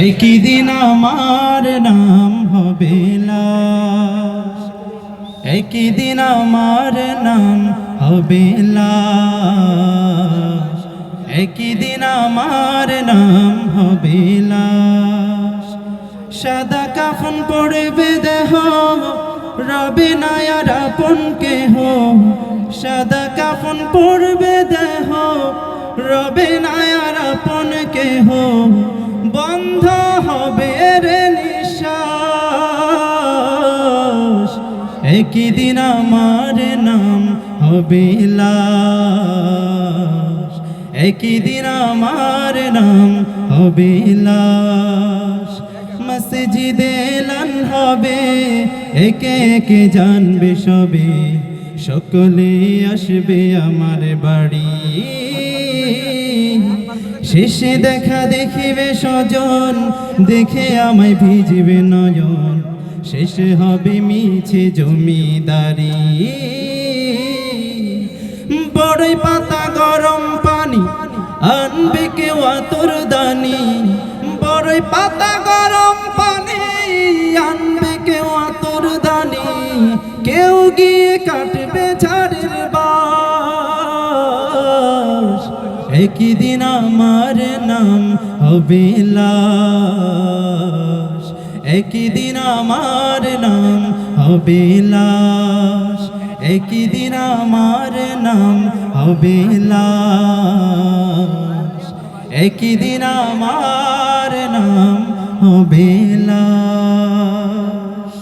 একই দিন আমার নাম হবে একই দিন আমার নাম হবে একই দিন আমার নাম হবে সাদা কাফন পড়বে দেহ, রবে নায়ার আপন কেহ। সাদা কাফন পড়বে দেহ, রবে নায়ার আপন কেহ। বন্ধ হবে রে নিঃশ্বাস। একই দিন আমার নাম হবে একই দিন আমার নাম হবে মসজিদে এলান হবে, একে একে জানবে সবে। সকলে আসবে আমার বাড়ি। শেষে দেখা দেখিবে স্বজন, দেখে আমায় ভিজবে নয়ন। শেষে হবে মিছে জমিদারি। বড়ই পাতা গরম পানি, আনবে কেউ আতর দানি। বড়ই পাতা গিয়ে কাটবে ঝাড়ের বাস। একই দিন আমার নাম হবে লাশ। একই দিন আমার নাম হবে লাশ। একই দিন আমার নাম হবে লাশ। একই দিন আমার নাম হবে লাশ।